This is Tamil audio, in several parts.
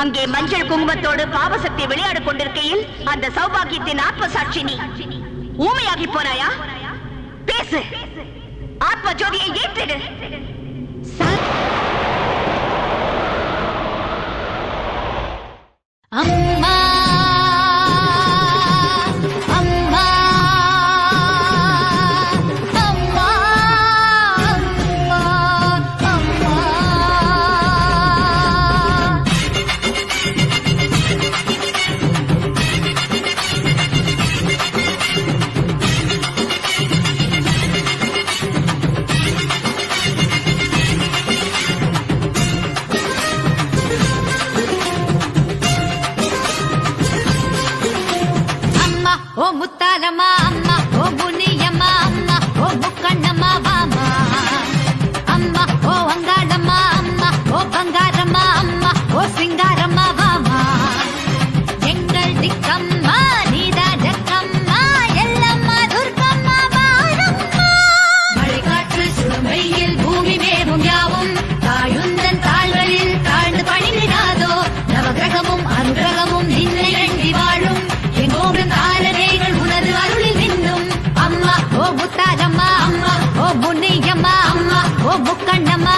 அங்கே மஞ்சள் குங்குமத்தோடு பாவசக்தி விளையாடு கொண்டிருக்கையில் அந்த சௌபாகியத்தின் ஆத்ம சாட்சி நீ. ஊமையாகி போனாயா? பேசு. ஆத்ம ஜோதியை ஏற்றிடு அம்மா. ಕಣ್ಣಮ್ಮ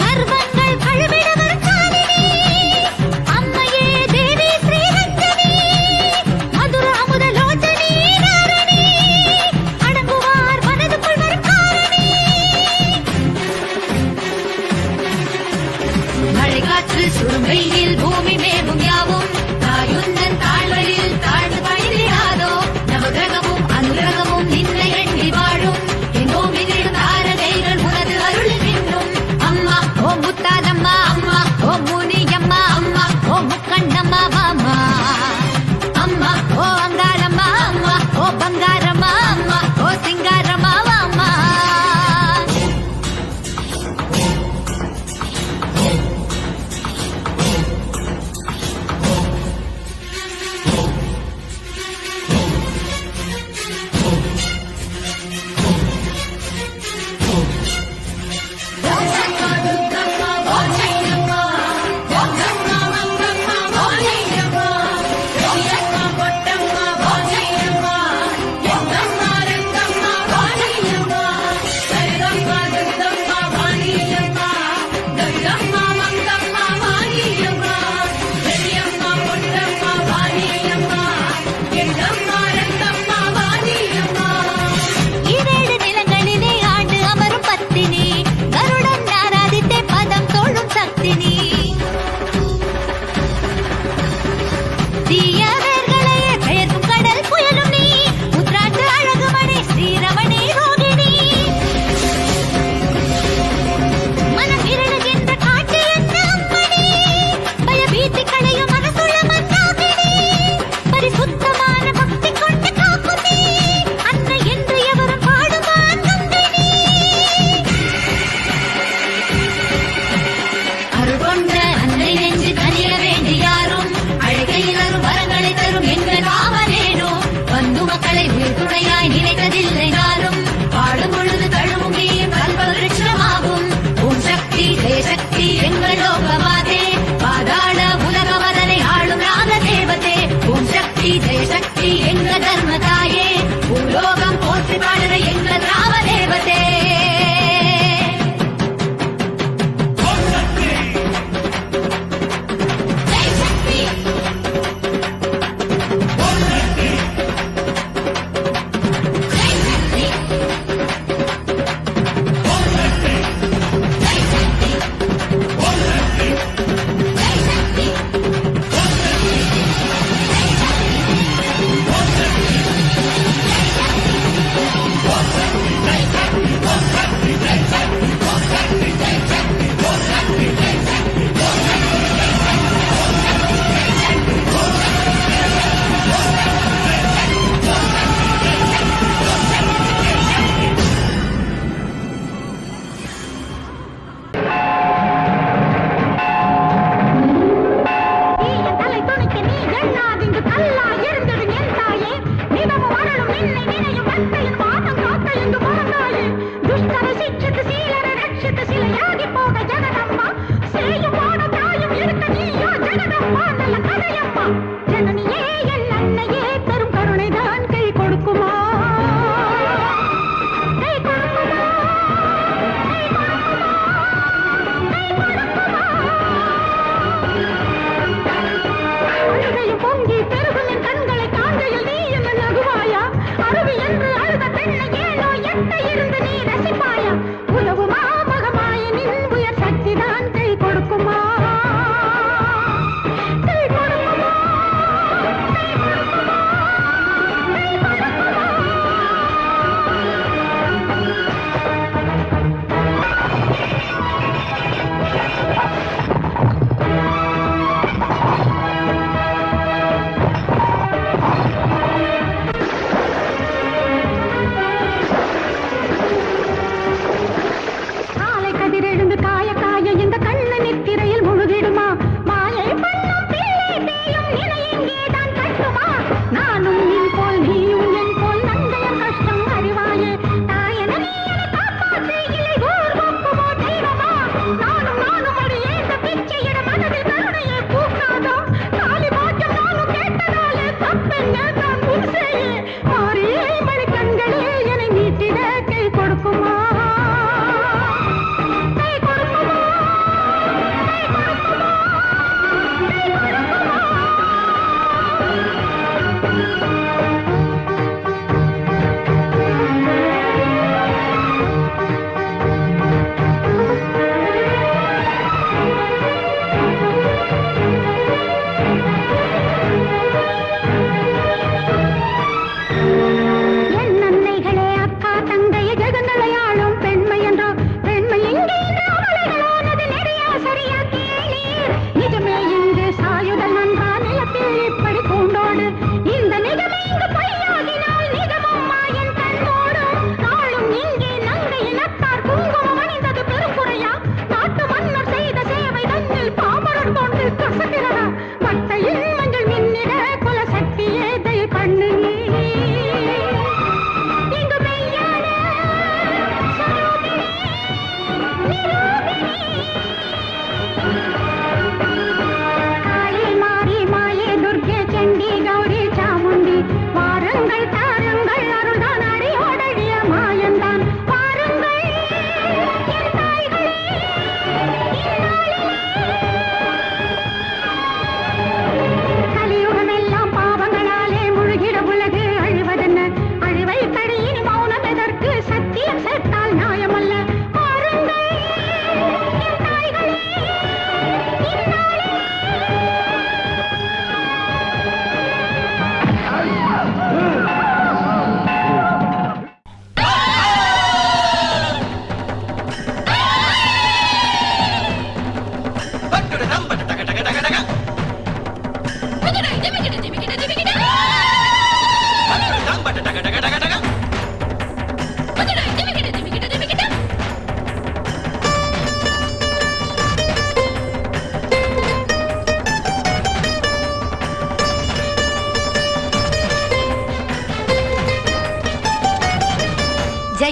பர்வங்கள் பழுவிடவர்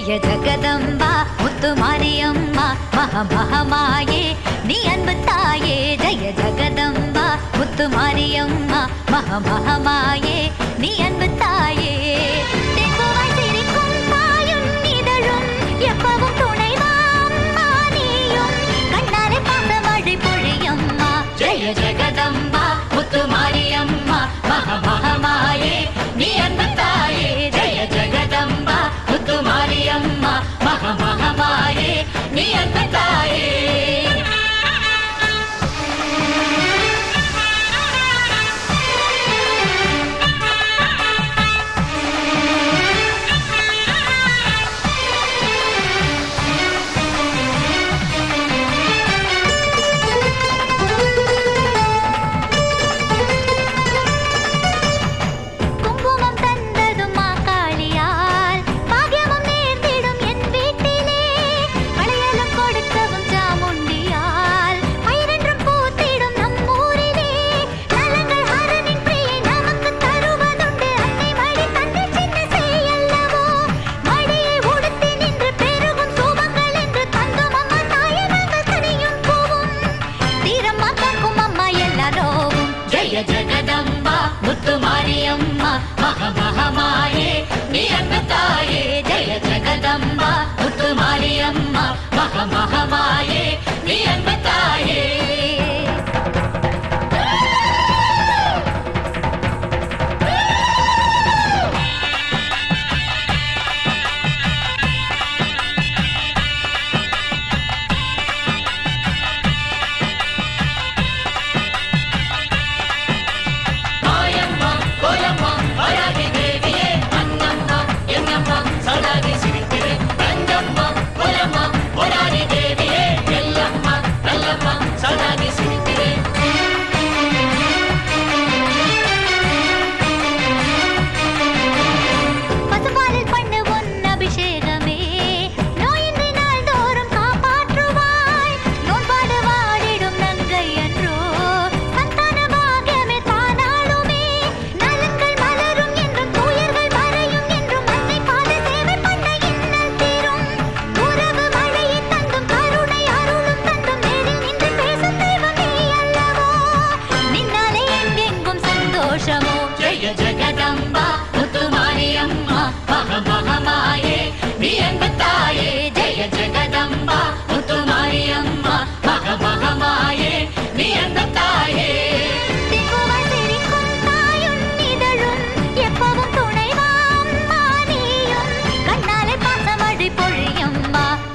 ஜெய ஜெகதம்பா முத்து மாரியம்மா மக மகமாயே நீ அன்பு தாயே ஜெய ஜெகதம்பா முத்து மாரியம்மா மக மகமாயே நீ அன்பு தாயே. ஜெகதம்பா முத்து மாரியம்மா மக மகமாயே. and the dog. i'm Jagadamba.